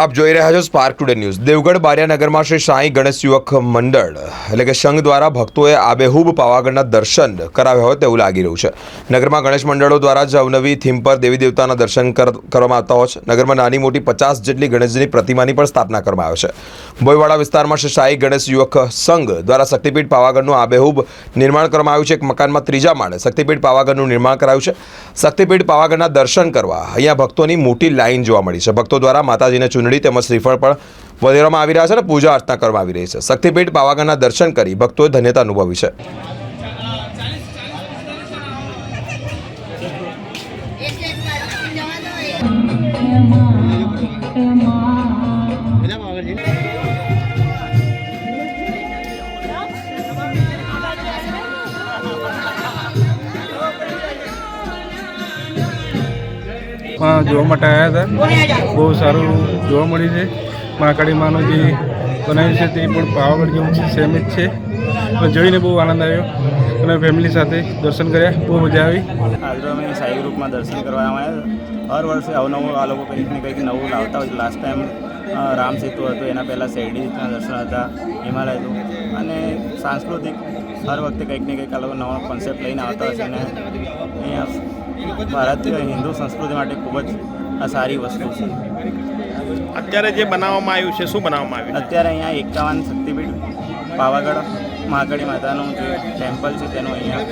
આપ જોઈ રહ્યા છો સ્પાર્ક ટુડે ન્યૂઝ દેવગઢ બારિયાનગરમાં શ્રી સાંઈ ગણેશ યુવક મંડળ, એટલે કે સંઘ દ્વારા ભક્તોએ આબેહૂબ પાવાગઢના દર્શન કરાવ્યા હોય તેવું લાગી રહ્યું છે. નગરમાં ગણેશ મંડળો દ્વારા જ અવનવી થીમ પર દેવી દેવતાના દર્શન કરવામાં આવતા હોય છે. નગરમાં નાની મોટી પચાસ જેટલી ગણેશજીની પ્રતિમાની પણ સ્થાપના કરવામાં આવે છે. બોયવાડા વિસ્તારમાં શ્રી સાંઈ ગણેશ યુવક સંઘ દ્વારા શક્તિપીઠ પાવાગઢનું આબેહૂબ નિર્માણ કરવામાં આવ્યું છે. એક મકાનમાં ત્રીજા માળે શક્તિપીઠ પાવાગઢનું નિર્માણ કરાયું છે. શક્તિપીઠ પાવાગઢના દર્શન કરવા અહીંયા ભક્તોની મોટી લાઇન જોવા મળી છે. ભક્તો દ્વારા માતાજીને ચૂંદડી તેમજ શ્રીફળ પણ વધેરવામાં આવી રહ્યા છે અને પૂજા અર્ચના કરવામાં આવી રહી છે. શક્તિપીઠ પાવાગઢના દર્શન કરી ભક્તોએ ધન્યતા અનુભવી છે. માં જોવા માટે આવ્યા હતા. બહુ સારું જોવા મળ્યું છે. મહાકાળી માનો જે બનાવ્યું છે તે પણ પાવાગઢ જેવું સેમ જ છે. જોઈને બહુ આનંદ આવ્યો. અને ફેમિલી સાથે દર્શન કર્યા. બહુ મજા આવી. આજે અમે સાઈ ગ્રુપમાં દર્શન કરવા આવ્યા હર વર્ષે અવનવું આ લોકો કંઈક ને કંઈક નવું લાવતા હોય લાસ્ટ ટાઈમ રામ સેતુ હતું, એના પહેલાં શેરડીના દર્શન હતા, હિમાલય હતું. અને સાંસ્કૃતિક, હર વખતે કંઈક ને કંઈક આ લોકો નવા કોન્સેપ્ટ લઈને આવતા હોય છે અને અહીંયા ભારતીય હિન્દુ સંસ્કૃતિ માટે ખૂબ જ આ સારી વસ્તુ છે. અત્યારે જે બનાવવામાં આવ્યું છે શું બનાવવામાં આવ્યું અત્યારે અહીંયા એકાવન શક્તિપીઠ પાવાગઢ મહાકાળી માતાનું જે ટેમ્પલ છે તેનું અહીંયા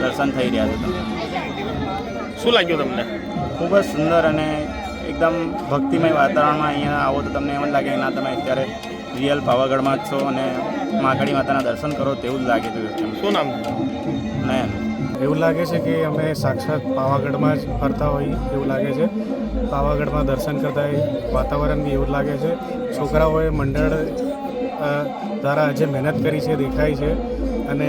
દર્શન થઈ રહ્યા છે. શું લાગ્યું તમને? ખૂબ જ સુંદર અને એકદમ ભક્તિમય વાતાવરણમાં અહીંયા આવો તો તમને એમ જ લાગે કે ના તમે અત્યારે રિયલ પાવાગઢમાં જ છો અને મહાકાળી માતાના દર્શન કરો તેવું જ લાગે છે. શું નામ? નયન. એવું લાગે છે કે અમે સાક્ષાત પાવાગઢમાં જ ફરતા હોઈએ એવું લાગે છે. પાવાગઢમાં દર્શન કરતા હોય વાતાવરણ બી એવું લાગે છે. છોકરાઓએ મંડળ દ્વારા જે મહેનત કરી છે દેખાય છે અને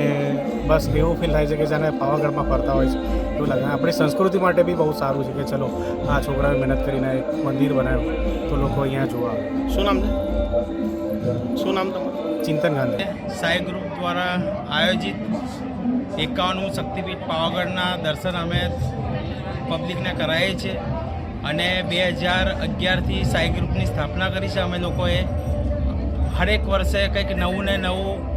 બસ એવું ફીલ થાય છે કે જાણે પાવાગઢમાં ફરતા હોય છે એવું લાગે. આપણી સંસ્કૃતિ માટે બી બહુ સારું છે કે ચલો આ છોકરાઓએ મહેનત કરીને એક મંદિર બનાવ્યું તો લોકો અહીંયા જોવા શું નામ છે? શું નામ તમારું? ચિંતન ગાંધી. સાઈ ગ્રુપ દ્વારા આયોજિત એકાવનમું શક્તિપીઠ પાવાગઢના દર્શન અમે પબ્લિકને કરાવીએ છીએ. અને બે હજાર અગિયારથી સાઈ ગ્રુપની સ્થાપના કરી છે. અમે લોકોએ હરેક વર્ષે કંઈક નવું ને નવું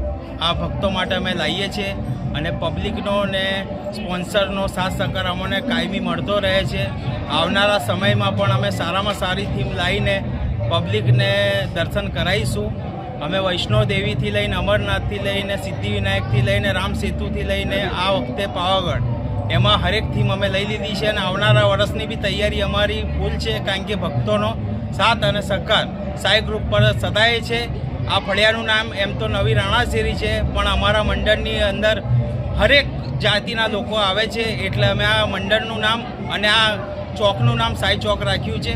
આ ભક્તો માટે અમે લાવીએ છીએ. અને પબ્લિકનો ને સ્પોન્સરનો સાથ સહકાર અમને કાયમી મળતો રહે છે. આવનારા સમયમાં પણ અમે સારામાં સારી થીમ લાવીને પબ્લિકને દર્શન કરાવીશું. અમે વૈષ્ણવ દેવીથી લઈને અમરનાથથી લઈને સિદ્ધિવિનાયકથી લઈને રામ સેતુથી લઈને આ વખતે પાવાગઢ. એમાં હરેક થીમ અમે લઈ લીધી છે અને આવનારા વર્ષની બી તૈયારી અમારી ફૂલ છે, કારણ કે ભક્તોનો સાથ અને સહકાર સાઈ ગ્રુપ પર સદાય છે. આ ફળિયાનું નામ એમ તો નવી રાણાસેરી છે, પણ અમારા મંડળની અંદર હરેક જાતિના લોકો આવે છે, એટલે અમે આ મંડળનું નામ અને આ ચોકનું નામ સાઈ ચોક રાખ્યું છે.